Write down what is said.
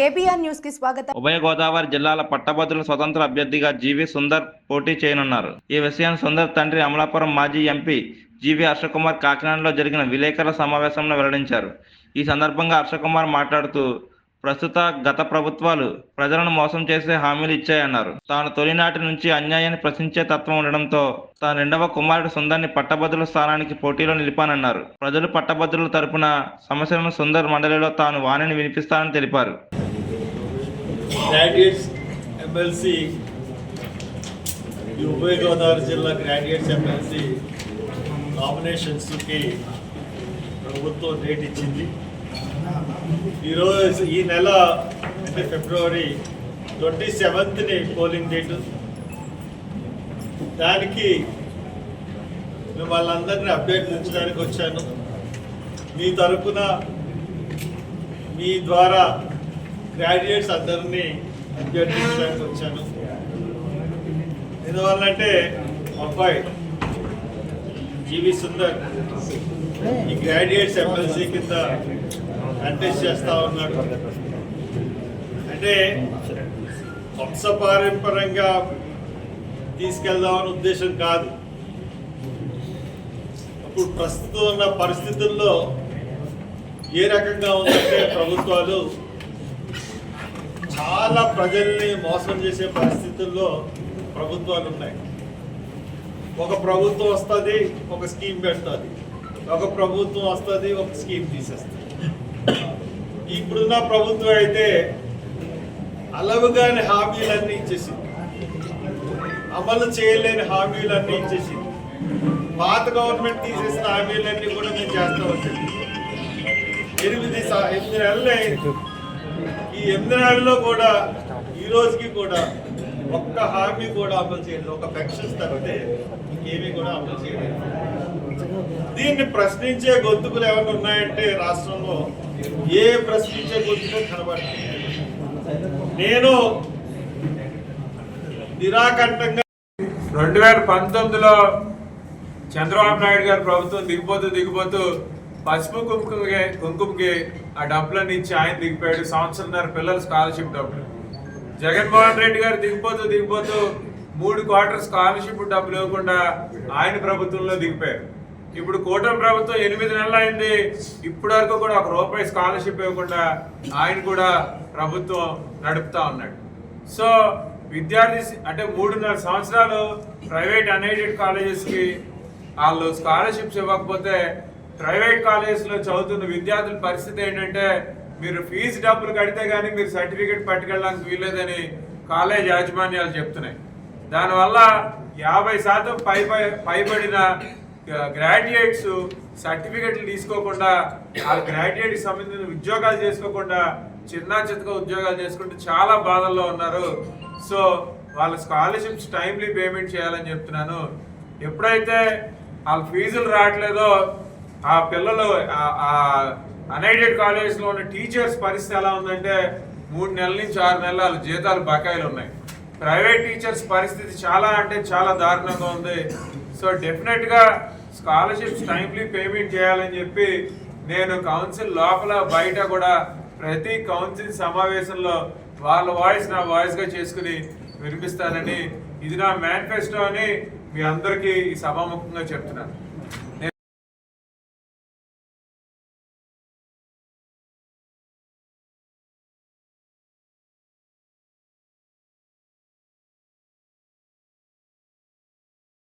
KBR న్యూస్కి స్వాగతం. ఉభయ గోదావరి జిల్లాల పట్టభద్రుల స్వతంత్ర అభ్యర్థిగా జీవి సుందర్ పోటీ చేయనున్నారు. ఈ విషయాన్ని సుందర్ తండ్రి అమలాపురం మాజీ ఎంపీ జీవి హర్షకుమార్ కాకినాడలో జరిగిన విలేకరుల సమావేశంలో వెల్లడించారు. ఈ సందర్భంగా హర్షకుమార్ మాట్లాడుతూ ప్రస్తుత గత ప్రభుత్వాలు ప్రజలను మోసం చేసే హామీలు ఇచ్చాయన్నారు. తాను తొలినాటి నుంచి అన్యాయాన్ని ప్రశ్నించే తత్వం ఉండడంతో తాను రెండవ కుమారుడు సుందర్ని పట్టభద్రుల స్థానానికి పోటీలో నిలిపానన్నారు. ప్రజలు పట్టభద్రుల తరపున సమస్యలను సుందర్ మండలిలో తాను వాణిని వినిపిస్తానని తెలిపారు. గ్రాడ్యుయేట్స్ ఎమ్మెల్సీ ఈ ఉభయ గోదావరి జిల్లా గ్రాడ్యుయేట్స్ ఎమ్మెల్సీ నామినేషన్స్కి ప్రభుత్వం డేట్ ఇచ్చింది. ఈరోజు ఈ నెల అంటే ఫిబ్రవరి ట్వంటీ సెవెంత్ని పోలింగ్ డేటు దానికి మిమ్మల్ని అందరినీ అభ్యర్థించడానికి వచ్చాను. మీ తరఫున మీ ద్వారా గ్రాడ్యుయేట్స్ అందరినీ అభ్యర్థించడానికి వచ్చాను. ఎందువల్లంటే అంటే అబ్బాయి జీవి సుందర్ ఈ గ్రాడ్యుయేట్స్ ఎమ్మెల్సీ కింద కంటెస్ట్ చేస్తా ఉన్నాడు. అంటే వంశపారంపరంగా తీసుకెళ్దామని ఉద్దేశం కాదు. ఇప్పుడు ప్రస్తుతం ఉన్న పరిస్థితుల్లో ఏ రకంగా ఉందంటే ప్రభుత్వాలు చాలా ప్రజల్ని మోసం చేసే పరిస్థితుల్లో ప్రభుత్వాలు ఉన్నాయి. ఒక ప్రభుత్వం వస్తుంది ఒక స్కీమ్ పెడుతుంది. ఒక ప్రభుత్వం వస్తుంది ఒక స్కీమ్ తీసేస్తుంది. ఇప్పుడున్న ప్రభుత్వం అయితే అలవుగాని హామీలన్నీ ఇచ్చేసింది. అమలు చేయలేని హామీలన్నీ ఇచ్చేసింది. పాత గవర్నమెంట్ తీసేసిన హామీలన్నీ కూడా మేము చేస్తా వచ్చింది ఎనిమిది ఎనిమిది నెలలే ఈ ఎనిమిదినాడులో కూడా ఈ రోజుకి కూడా ఒక్క హామీ కూడా అమలు చేయలేదు. ఒక పెన్షన్స్ తప్పితే ఇంకేమీ కూడా అమలు చేయలేదు. దీన్ని ప్రశ్నించే గొంతుకులు ఏమైనా ఉన్నాయంటే రాష్ట్రంలో ఏ ప్రశ్నించే గొంతుకు కనబడి నేను నిరాకంఠంగా రెండు వేల పంతొమ్మిదిలో చంద్రబాబు నాయుడు గారు ప్రభుత్వం దిగిపోతూ దిగిపోతూ పసుపు కుంకుమకి కుంకుమకి ఆ డబ్బులన్నీ ఇచ్చి ఆయన దిగిపోయాడు. సంవత్సరంన్నర పిల్లల స్కాలర్షిప్ డబ్బులు. జగన్మోహన్ రెడ్డి గారు దిగిపోతూ దిగిపోతూ మూడు క్వార్టర్ స్కాలర్షిప్ డబ్బులు ఇవ్వకుండా ఆయన ప్రభుత్వంలో దిగిపోయారు. ఇప్పుడు కూటమి ప్రభుత్వం ఎనిమిది నెలలు అయింది. ఇప్పటి వరకు కూడా ఒక రూపాయి స్కాలర్షిప్ ఇవ్వకుండా ఆయన కూడా ప్రభుత్వం నడుపుతా ఉన్నాడు. సో విద్యార్థి అంటే మూడున్నర సంవత్సరాలు ప్రైవేట్ అన్ఎయిడెడ్ కాలేజెస్కి వాళ్ళు స్కాలర్షిప్స్ ఇవ్వకపోతే ప్రైవేట్ కాలేజెస్లో చదువుతున్న విద్యార్థుల పరిస్థితి ఏంటంటే మీరు ఫీజు డబ్బులు కడితే కానీ మీరు సర్టిఫికేట్ పట్టుకెళ్ళడానికి వీల్లేదని కాలేజ్ యాజమాన్యాలు చెప్తున్నాయి. దానివల్ల యాభై శాతం పై పై పైబడిన గ్రాడ్యుయేట్స్ సర్టిఫికెట్లు తీసుకోకుండా ఆ గ్రాడ్యుయేట్కి సంబంధించిన ఉద్యోగాలు చేసుకోకుండా చిన్న చితక ఉద్యోగాలు చేసుకుంటూ చాలా బాధల్లో ఉన్నారు. సో వాళ్ళ స్కాలర్షిప్స్ టైమ్లీ పేమెంట్ చేయాలని చెప్తున్నాను. ఎప్పుడైతే వాళ్ళ ఫీజులు రావట్లేదో ఆ పిల్లలు అన్ఎయిడెడ్ కాలేజ్లో ఉన్న టీచర్స్ పరిస్థితి ఎలా ఉందంటే మూడు నెలల నుంచి ఆరు నెలల వాళ్ళ జీతాలు బకాయిలు ఉన్నాయి. ప్రైవేట్ టీచర్స్ పరిస్థితి చాలా అంటే చాలా దారుణంగా ఉంది. సో డెఫినెట్గా స్కాలర్షిప్స్ టైమ్లీ పేమెంట్ చేయాలని చెప్పి నేను కౌన్సిల్ లోపల బయట కూడా ప్రతి కౌన్సిల్ సమావేశంలో వాళ్ళ వాయిస్ నా వాయిస్గా చేసుకుని వినిపిస్తానని ఇది నా మేనిఫెస్టో అని మీ అందరికీ ఈ సభాముఖంగా చెప్తున్నాను.